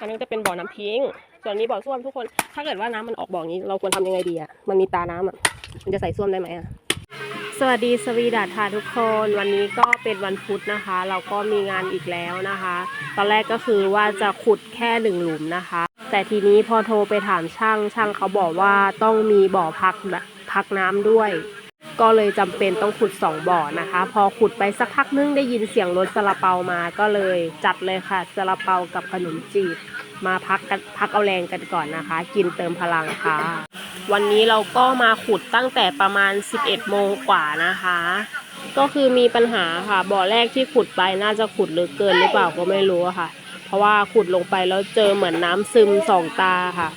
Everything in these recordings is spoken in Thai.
อันนี้จะเป็นบ่อน้ำพิงส่วนนี้บ่อส้วมทุกคน ถ้าเกิดว่าน้ำมันออกบ่อนี้ เราควรทำยังไงดีอะมันมีตาน้ำอะมันจะใส่ส้วมได้ไหมอะสวัสดีสวีดัตค่ะทุกคน วันนี้ก็เป็นวันพุธนะคะ เราก็มีงานอีกแล้วนะคะ ตอนแรกก็คือว่าจะขุดแค่หนึ่งหลุมนะคะ แต่ทีนี้พอโทรไปถามช่าง ช่างเขาบอกว่าต้องมีบ่อพักพักน้ำด้วย ก็เลยจำเป็นต้องขุดสองบ่อนะคะ พอขุดไปสักพักนึงได้ยินเสียงรถซาลาเปามาก็เลยจัดเลยค่ะซาลาเปากับขนมจีบ มาพักกันพักเอาแรงกันก่อนนะคะ กินเติมพลังค่ะ วันนี้เราก็มาขุดตั้งแต่ประมาณ 11 โมงกว่านะคะ ก็คือมีปัญหาค่ะบ่อแรกที่ขุดไปน่าจะขุดลึกเกินหรือเปล่าก็ไม่รู้ค่ะ เพราะว่าขุดลงไปแล้วเจอเหมือนน้ำซึมสองตาค่ะ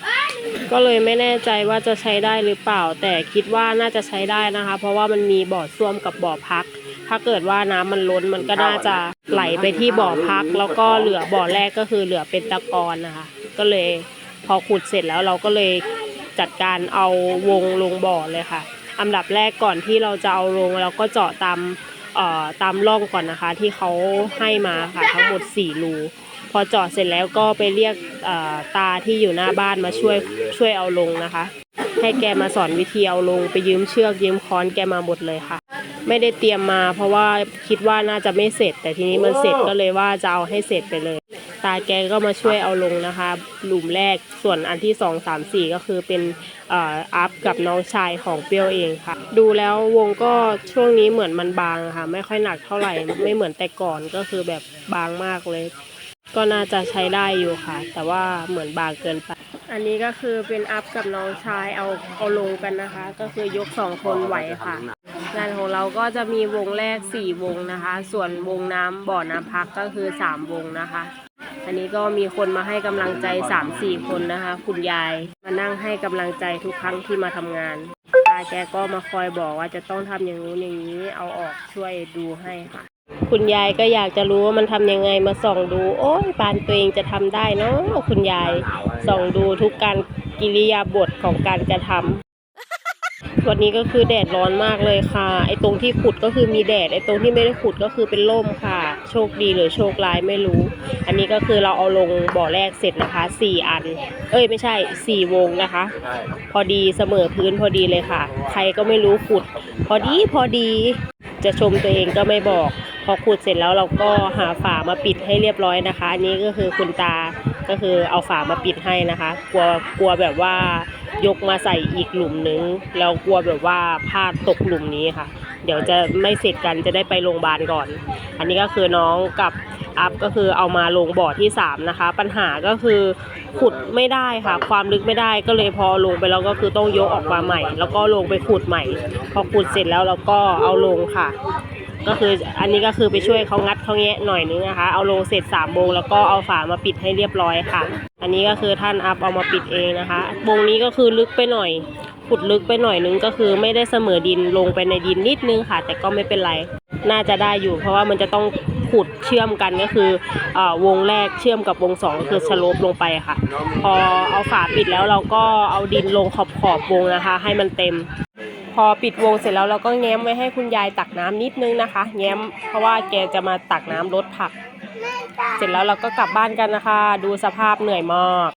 ก็เลยไม่แน่ใจว่าจะใช้ได้หรือเปล่า แต่คิดว่าน่าจะใช้ได้นะคะ เพราะว่ามันมีบ่อส้วมกับบ่อพัก ถ้าเกิดว่าน้ำมันล้นมันก็น่าจะไหลไปที่บ่อพัก แล้วก็เหลือบ่อแรกก็คือเหลือเป็นตะกอนนะคะ ก็เลยพอขุดเสร็จแล้วเราก็เลยจัดการเอาวงลงบ่อเลยค่ะ อันดับแรกก่อนที่เราจะเอาลงเราก็เจาะตามเอ่อตามร่องก่อนนะคะ ที่เขาให้มาค่ะทั้งหมด4รู พอเจาะเสร็จแล้วก็ไปเรียกเอ่อตาที่อยู่หน้าบ้านมาช่วยช่วยเอาลงนะคะ ให้แกมาสอนวิธีเอาลงไปยืมเชือกยืมค้อนแกมาหมดเลยค่ะ ไม่ได้เตรียมมาเพราะว่าคิดว่าน่าจะไม่เสร็จ แต่ทีนี้มันเสร็จก็เลยว่าจะเอาให้เสร็จไปเลย ตาแกก็มาช่วยเอาลงนะคะ หลุมแรกส่วนอันที่สองสามสี่ก็คือเป็นเอ่ออัพกับน้องชายของเปรี้ยวเองค่ะ ดูแล้ววงก็ช่วงนี้เหมือนมันบางอะค่ะ ไม่ค่อยหนักเท่าไหร่ไม่เหมือนแต่ก่อนก็คือแบบบางมากเลย ก็น่าจะใช้ได้อยู่ค่ะ แต่ว่าเหมือนบางเกินไป อันนี้ก็คือเป็นอัพกับน้องชายเอาเอาลงกันนะคะ ก็คือยกสองคนไหวค่ะ งานของเราก็จะมีวงแรก4วงนะคะ ส่วนวงน้ำบ่อน้ำพักก็คือ3วงนะคะ อันนี้ก็มีคนมาให้กำลังใจ3-4คนนะคะ คุณยายมานั่งให้กำลังใจทุกครั้งที่มาทำงานตาแกก็มาคอยบอกว่าจะต้องทำอย่างนู้นอย่างนี้เอาออกช่วยดูให้ค่ะ คุณยายก็อยากจะรู้ว่ามันทำยังไงมาส่องดู โอ้ยปานตัวเองจะทำได้เนาะคุณยายส่องดูทุกการกิริยาบทของการกระทำวันนี้ก็คือแดดร้อนมากเลยค่ะ ไอ้ตรงที่ขุดก็คือมีแดด ไอ้ตรงที่ไม่ได้ขุดก็คือเป็นร่มค่ะ โชคดีหรือโชคร้ายไม่รู้ อันนี้ก็คือเราเอาลงบ่อแรกเสร็จนะคะสี่อัน เอ้ยไม่ใช่สี่วงนะคะ พอดีเสมอพื้นพอดีเลยค่ะ ใครก็ไม่รู้ขุด พอดีพอดีจะชมตัวเองก็ไม่บอกพ อขุดเสร็จแล้วเราก็หาฝามาปิดให้เรียบร้อยนะคะ อันนี้ก็คือคุณตาก็คือเอาฝามาปิดให้นะคะ กลัวกลัวแบบว่ายกมาใส่อีกหลุมนึงแล้วกลัวแบบว่าพลาดตกหลุมนี้ค่ะ เดี๋ยวจะไม่เสร็จกันจะได้ไปโรงพยาบาลก่อน อันนี้ก็คือน้องกับอัพก็คือเอามาลงบ่อที่สามนะคะ ปัญหาก็คือขุดไม่ได้ค่ะ ความลึกไม่ได้ก็เลยพอลงไปแล้วก็คือต้องยกออกมาใหม่ แล้วก็ลงไปขุดใหม่ พอขุดเสร็จแล้วเราก็เอาลงค่ะ ก็คืออันนี้ก็คือไปช่วยเขางัดเขาแงะหน่อยนึงนะคะ เอาลงเสร็จ3ามโมงแล้วก็เอาฝามาปิดให้เรียบร้อยค่ะ อันนี้ก็คือท่านอัพเอามาปิดเองนะคะวงนี้ก็คือลึกไปหน่อยขุดลึกไปหน่อยนึงก็คือไม่ได้เสมอดินลงไปในดินนิดนึงค่ะ แต่ก็ไม่เป็นไร น่าจะได้อยู่ เพราะว่ามันจะต้องขุดเชื่อมกันก็คืออวงแรกเชื่อมกับวงสองคือสโลปลงไปค่ะ พอเอาฝาปิดแล้วเราก็เอาดินลงขอบขอบวงนะคะ ให้มันเต็ม พอปิดวงเสร็จแล้วเราก็แง้มไว้ให้คุณยายตักน้ำนิดนึงนะคะ แง้มเพราะว่าแกจะมาตักน้ำรดผัก เสร็จแล้วเราก็กลับบ้านกันนะคะ ดูสภาพเหนื่อยมาก